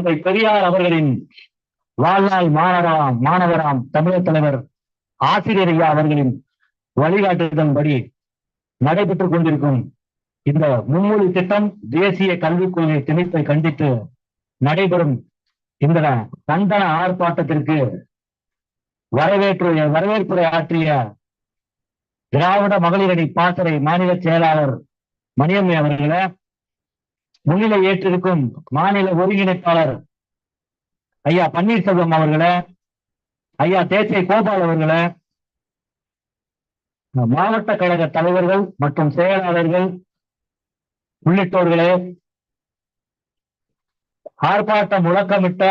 தந்தை பெரியார் அவர்களின் வாழ்நாள் மாணவராம் மாணவராம் தமிழர் தலைவர் ஆசிரியர் ஐயா அவர்களின் வழிகாட்டுதன்படி நடைபெற்றுக் கொண்டிருக்கும் இந்த மும்மொழி திட்டம் தேசிய கல்விக் கொள்கை திணிப்பை கண்டித்து நடைபெறும் இந்த கண்டன ஆர்ப்பாட்டத்திற்கு வரவேற்று வரவேற்புரை ஆற்றிய திராவிட மகளிரணி பாசறை மாநில செயலாளர் மணியம்மை அவர்களை முன்னிலை ஏற்றிருக்கும் மாநில ஒருங்கிணைப்பாளர் ஐயா பன்னீர்செல்வம் அவர்களை ஐயா தேசிய கோபால் அவர்களை மாவட்ட கழக தலைவர்கள் மற்றும் செயலாளர்கள் உள்ளிட்டோர்களே ஆர்ப்பாட்டம் முழக்கமிட்ட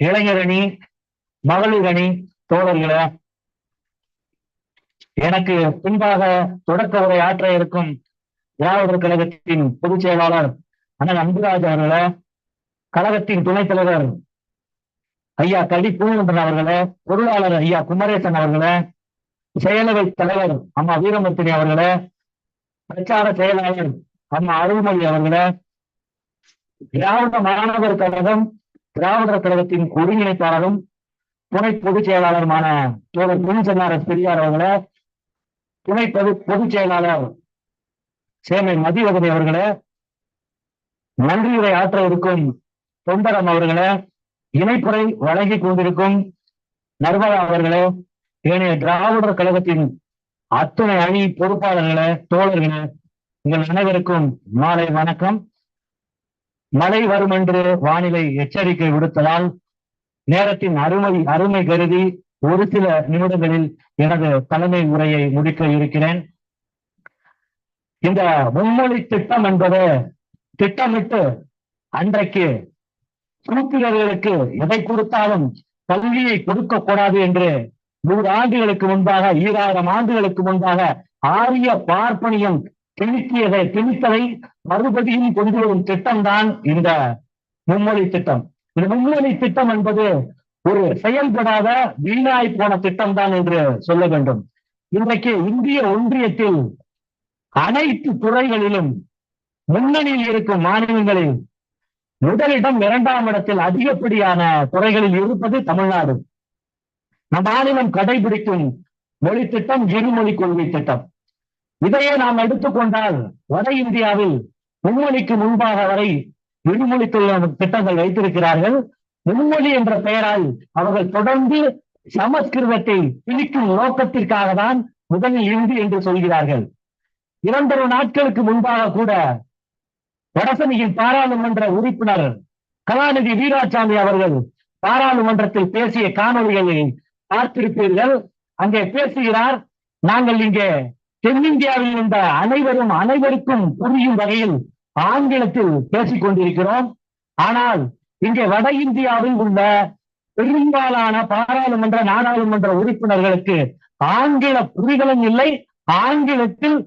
இளைஞரணி மகளிர் அணி தோழர்களே எனக்கு பின்பாக தொடக்க உரை ஆற்ற இருக்கும் திராவிடர் கழகத்தின் பொதுச் செயலாளர் அண்ணன் அன்புராஜ் அவர்களே கழகத்தின் துணைத் தலைவர் ஐயா கடி பூமந்தன் அவர்களே பொருளாளர் ஐயா குமரேசன் அவர்களே செயலவை தலைவர் அம்மா வீரமூர்த்தினி அவர்களே பிரச்சார செயலாளர் அம்மா அருள்மொழி அவர்களே திராவிட மாணவர் கழகம் திராவிடர் கழகத்தின் ஒருங்கிணைப்பாளரும் துணை பொதுச் செயலாளருமான தோழர் முன்சென்னாரஸ் பெரியார் அவர்களே துணை பொது பொதுச் செயலாளர் சேமை மதிவதனை அவர்களே நன்றியுரை ஆற்ற இருக்கும் தொண்டரம் அவர்களே இணைப்புரை வழங்கிக் கொண்டிருக்கும் நர்மதா அவர்களே ஏனைய திராவிடர் கழகத்தின் அத்துணை அணி பொறுப்பாளர்களே தோழர்களே உங்கள் அனைவருக்கும் மாலை வணக்கம். மழை வரும் என்று வானிலை எச்சரிக்கை விடுத்ததால் நேரத்தின் அருமை அருமை கருதி ஒரு சில நிமிடங்களில் எனது தலைமை உரையை முடிக்க இருக்கிறேன். இந்த மும்மொழி திட்டம் என்பது திட்டமிட்டு அன்றைக்கு சூத்திரர்களுக்கு எதை கொடுத்தாலும் கல்வியை கொடுக்க கூடாது என்று நூறு ஆண்டுகளுக்கு முன்பாக ஈராயிரம் ஆண்டுகளுக்கு முன்பாக ஆரிய பார்ப்பனியம் திணிக்கியதை திணித்ததை மறுபடியும் கொண்டு வரும் திட்டம்தான் இந்த மும்மொழி திட்டம். இந்த மும்மொழி திட்டம் என்பது ஒரு செயல்படாத வீணாய் போன திட்டம் தான் என்று சொல்ல வேண்டும். இன்றைக்கு இந்திய ஒன்றியத்தில் அனைத்து துறைகளிலும் முன்னணியில் இருக்கும் மாநிலங்களில் முதலிடம் இரண்டாம் இடத்தில் அதிகப்படியான துறைகளில் இருப்பது தமிழ்நாடு. நம் மாநிலம் கடைபிடிக்கும் மொழி திட்டம் இருமொழி கொள்கை திட்டம். இதையே நாம் எடுத்துக்கொண்டால் வட இந்தியாவில் மும்மொழிக்கு முன்பாக வரை இருமொழி திட்டங்கள் வைத்திருக்கிறார்கள். மும்மொழி என்ற பெயரால் அவர்கள் தொடர்ந்து சமஸ்கிருதத்தை பிடிக்கும் நோக்கத்திற்காக தான் முதலில் இந்தி என்று சொல்கிறார்கள். இரண்டொரு நாட்களுக்கு முன்பாக கூட வடசனியின் பாராளுமன்ற உறுப்பினர் கலாநிதி வீராசாமி அவர்கள் பாராளுமன்றத்தில் பேசிய காணொலிகளை பார்த்திருப்பீர்கள். அங்கே பேசுகிறார் நாங்கள் இங்கே தென்னிந்தியாவில் இருந்த அனைவரும் அனைவருக்கும் புரியும் வகையில் ஆங்கிலத்தில் பேசிக் கொண்டிருக்கிறோம். ஆனால் இங்கே வட இந்தியாவில் உள்ள பெரும்பாலான பாராளுமன்ற நாடாளுமன்ற உறுப்பினர்களுக்கு ஆங்கில புரிதலும் இல்லை. ஆங்கிலத்தில்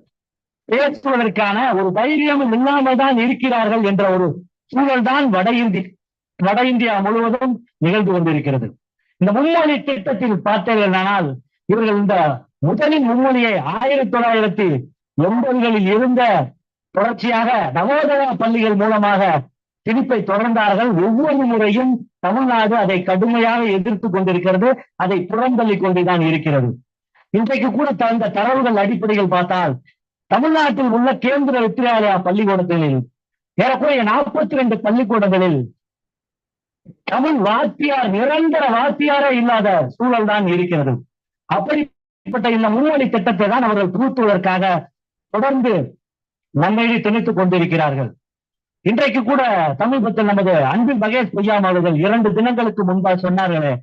பேசுவதற்கான ஒரு தைரியமும் இல்லாமல் தான் இருக்கிறார்கள் என்ற ஒரு சூழல் தான் வட இந்தி வட இந்தியா முழுவதும் நிகழ்ந்து கொண்டிருக்கிறது. இந்த மும்மொழி திட்டத்தில் பார்த்தீர்களானால் இவர்கள் இந்த முதலின் மும்மொழியை ஆயிரத்தி தொள்ளாயிரத்தி எண்பதுகளில் இருந்த தொடர்ச்சியாக நவோதயா பள்ளிகள் மூலமாக திணிப்பை தொடர்ந்தார்கள். ஒவ்வொரு முறையும் தமிழ்நாடு அதை கடுமையாக எதிர்த்து கொண்டிருக்கிறது. அதை புறந்தள்ளி கொண்டுதான் இருக்கிறது. இன்றைக்கு கூட தந்த தரவுகள் அடிப்படையில் பார்த்தால் தமிழ்நாட்டில் உள்ள கேந்திர வித்யாலயா பள்ளிக்கூடங்களில் ஏறக்குறைய நாற்பத்தி ரெண்டு பள்ளிக்கூடங்களில் தமிழ் வாத்தியார் நிரந்தர வாத்தியாரே இல்லாத சூழல் தான் இருக்கிறது. அப்படிப்பட்ட இந்த முன்னணி திட்டத்தை தான் அவர்கள் புகுத்துவதற்காக தொடர்ந்து நன்மையை திணித்துக் கொண்டிருக்கிறார்கள். இன்றைக்கு கூட சமீபத்தில் நமது அன்பின் மகேஷ் பொய்யாம் அவர்கள் இரண்டு தினங்களுக்கு முன்பாக சொன்னார்களே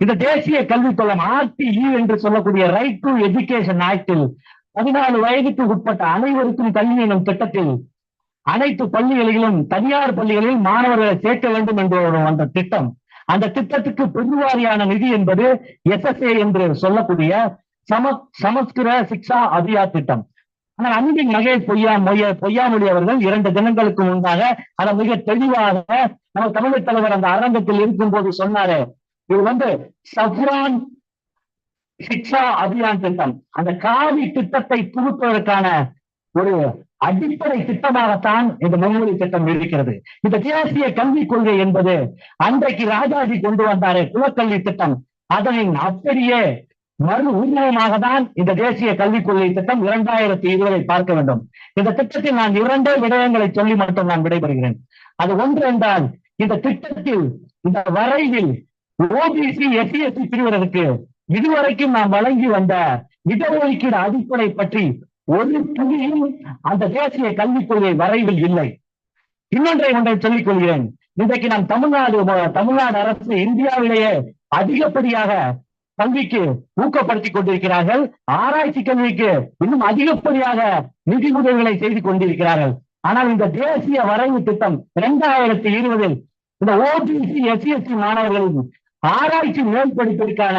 இந்த தேசிய கல்விக் கொள்ளும் ஆர்டிஇ என்று சொல்லக்கூடிய ரைட் டு எஜுகேஷன் ஆக்டில் பதினாலு வயதுக்கு உட்பட்ட அனைவருக்கும் கல்வி எனும் திட்டத்தில் அனைத்து பள்ளிகளிலும் தனியார் பள்ளிகளில் மாணவர்களை சேர்க்க வேண்டும் என்ற அந்த திட்டம். அந்த திட்டத்துக்கு பெருவாரியான நிதி என்பது எஸ்எஸ்ஏ என்று சொல்லக்கூடிய சம சமஸ்கிர சிக்ஷா அபியா திட்டம். ஆனால் அன்பின் மகேஷ் பொய்யா மொய்ய பொய்யாமொழி அவர்கள் இரண்டு தினங்களுக்கு முன்பாக அதை மிக தெளிவாக நம்ம தமிழக தலைவர் அந்த அரங்கத்தில் இருக்கும் போது சொன்னாரு. இது வந்து சஃப்ரான் சிக்ஷா அபியான் திட்டம் அந்த காவி திட்டத்தை புகுத்துவதற்கான ஒரு அடிப்படை திட்டமாகத்தான் இந்த மும்மொழி திட்டம் இருக்கிறது. இந்த தேசிய கல்விக் கொள்கை என்பது அன்றைக்கு ராஜாஜி கொண்டு வந்தாரே குலக்கல்வி திட்டம். அதனின் அப்படியே மறு உருவமாக தான் இந்த தேசிய கல்விக் கொள்கை திட்டம் இரண்டாயிரத்தி இருபதை பார்க்க வேண்டும். இந்த திட்டத்தில் நான் இரண்டே விடயங்களை சொல்லி மட்டும் நான் விடைபெறுகிறேன். அது ஒன்று என்றால் இந்த திட்டத்தில் இந்த வரைவில் ஓபிசி எஸ்சி எஸ்சி பிரிவினருக்கு இதுவரைக்கும் நாம் வழங்கி வந்த இடஒதுக்கீடு அடிப்படை பற்றி ஒரு துளியும் அந்த தேசிய கல்விக் கொள்கை வரைவில் இல்லை. இன்னொன்றை ஒன்றை சொல்லிக் கொள்கிறேன். இன்றைக்கு நாம் தமிழ்நாடு தமிழ்நாடு அரசு இந்தியாவிலேயே அதிகப்படியாக கல்விக்கு ஊக்கப்படுத்திக் கொண்டிருக்கிறார்கள். ஆராய்ச்சி கல்விக்கு இன்னும் அதிகப்படியாக நிதி உதவிகளை செய்து கொண்டிருக்கிறார்கள். ஆனால் இந்த தேசிய வரைவு திட்டம் இரண்டாயிரத்தி இருபதில் இந்த ஓபிசி எஸ்சிஎஸ்சி மாணவர்களின் ஆராய்ச்சி மேம்படுத்திற்கான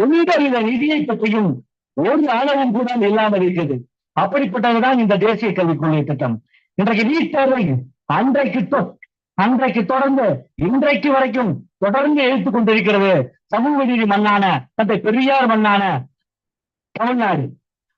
எந்தவித நிதியை பற்றியும் ஒரு அளவும் கூட இல்லாமல் இருக்கிறது. அப்படிப்பட்டதுதான் இந்த தேசிய கல்விக் கொள்கை திட்டம். இன்றைக்கு நீட் தேர்வை அன்றைக்கு தொ- அன்றைக்கு தொடர்ந்து இன்றைக்கு வரைக்கும் தொடர்ந்து எழுத்துக் கொண்டிருக்கிறது சமூக நீதி மண்ணான தந்தை பெரியார் மண்ணான தமிழ்நாடு.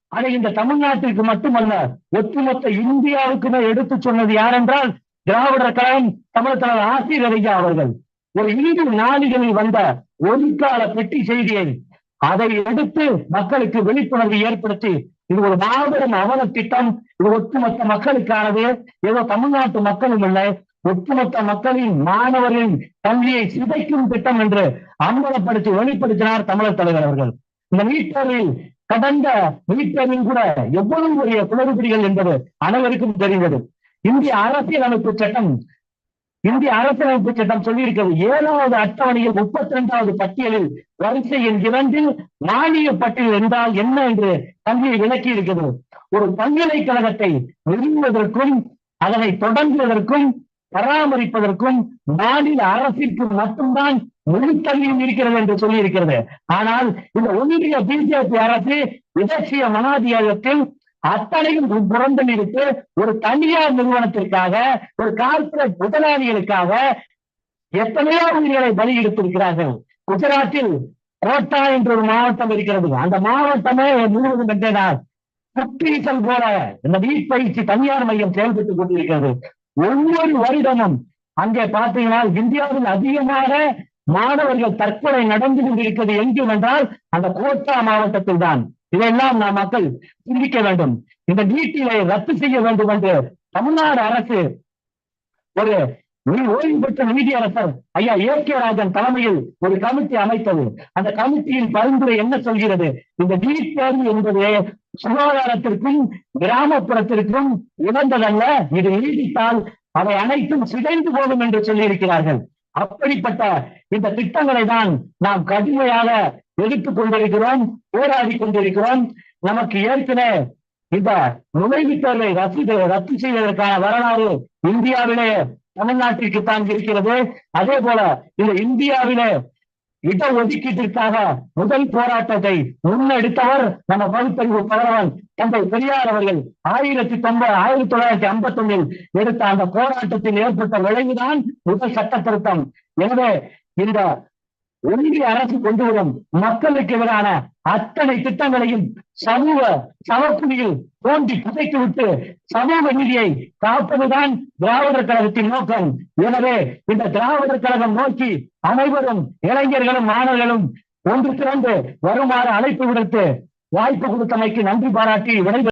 அதை இந்த தமிழ்நாட்டிற்கு மட்டுமல்ல ஒட்டுமொத்த இந்தியாவுக்குமே எடுத்து சொன்னது யார் என்றால் திராவிடர் கழகம் தமிழ் தலைவர் ஆசிரியர் ஐயா அவர்கள். ஒரு இந்து நாளிகளில் வந்த ஒரு கால பெட்டி செய்தியை அதை எடுத்து மக்களுக்கு விழிப்புணர்வு ஏற்படுத்தி இது ஒரு மாபெரும் அவல திட்டம் இது ஒட்டுமொத்த மக்களுக்கானது. ஏதோ தமிழ்நாட்டு மக்களும் இல்லை ஒட்டுமொத்த மக்களின் மாணவர்களின் கல்வியை சிதைக்கும் திட்டம் என்று அம்பலப்படுத்தி வெளிப்படுத்தினார் தமிழர் தலைவர் அவர்கள். இந்த நீட்டரில் கடந்த நீட்டரில் கூட எவ்வளவு பெரிய குளறுபடிகள் என்பது அனைவருக்கும் தெரிந்தது. இந்திய அரசியலமைப்பு சட்டம் இந்திய அரசியலமைப்பு சட்டம் சொல்லியிருக்கிறது. ஏழாவது அட்டவணையில் முப்பத்தி இரண்டாவது பட்டியலில் வரிசை எண் இரண்டில் மானிய பட்டியல் என்றால் என்ன என்று கல்வியை விளக்கி இருக்கிறது ஒரு பல்கலைக்கழகத்தை நிறுவுவதற்கும் அதனை தொடங்குவதற்கும் பராமரிப்பதற்கும் மாநில அரசிற்கு மட்டும்தான் முழு கல்வியும் இருக்கிறது என்று சொல்லி இருக்கிறது ஆனால் இந்த ஒன்றிய பிஜேபி அரசு விதேசிய மனாதிகாரத்தில் அத்தனையும் புறந்தளித்து ஒரு தனியார் நிறுவனத்திற்காக ஒரு கார்பரேட் முதலாளிகளுக்காக எத்தனையோ உயிர்களை பலியெடுத்திருக்கிறார்கள். குஜராத்தில் கோட்டா என்ற ஒரு மாவட்டம் இருக்கிறது. அந்த மாவட்டமே முழுவதும் என்றால் குற்றீசல் போல இந்த நீட் பயிற்சி தனியார் மையம் செயல்பட்டுக் கொண்டிருக்கிறது. ஒவ்வொரு வருடமும் அங்கே பார்த்தீங்கன்னா இந்தியாவில் அதிகமாக மாணவர்கள் தற்கொலை நடந்து கொண்டிருக்கிறது எங்கும் என்றால் அந்த கோட்டா மாவட்டத்தில் தான். இதையெல்லாம் நாம் மக்கள் சிந்திக்க வேண்டும். இந்த நீட்டிலை ரத்து செய்ய வேண்டும் என்று தமிழ்நாடு அரசு ஒரு ஓய்வு பெற்ற நீதியரசர். ஐயா ஏ ராஜன் தலைமையில் ஒரு கமிட்டி அமைத்தது. அந்த கமிட்டியின் பரிந்துரை என்ன சொல்கிறது? இந்த நீட் தேர்வு என்பது சுகாதாரத்திற்கும் கிராமப்புறத்திற்கும் உகந்ததல்ல. இது நீடித்தால் அவை அனைத்தும் சிதைந்து போகும் என்று சொல்லியிருக்கிறார்கள். அப்படிப்பட்ட இந்த திட்டங்களை தான் நாம் கடுமையாக எதிர்த்துக் கொண்டிருக்கிறோம் போராடி கொண்டிருக்கிறோம். நமக்கு ஏற்கனவே இந்த நுழைவுத் தேர்வை ரத்து ரத்து செய்வதற்கான வரலாறு இந்தியாவிலே தமிழ்நாட்டிற்கு தான் இருக்கிறது. அதே போல இந்த இந்தியாவிலே இடஒதுக்கீட்டிற்காக முதல் போராட்டத்தை முன்னெடுத்தவர் நம்ம பகுத்தறிவு பகரவன் தந்தை பெரியார் அவர்கள். ஆயிரத்தி தொன்பது ஆயிரத்தி தொள்ளாயிரத்தி ஐம்பத்தி ஒன்னில் எடுத்த அந்த போராட்டத்தில் ஏற்பட்ட விளைவுதான் முதல் சட்ட திருத்தம் எனவே இந்த ஒன்றிய அரசு கொண்டு வரும் மக்களுக்கு எதிரான அத்தனை திட்டங்களையும் சமூக சமக்குழியில் தோண்டி புதைத்து விட்டு சமூக நீதியை காப்பதுதான் திராவிடர் கழகத்தின் நோக்கம். எனவே இந்த திராவிடர் கழகம் நோக்கி அனைவரும் இளைஞர்களும் மாணவர்களும் ஒன்று திரண்டு வருமாறு அழைப்பு விடுத்து வாய்ப்பு கொடுத்தமைக்கு நன்றி பாராட்டி விடைபெறுகிறேன்.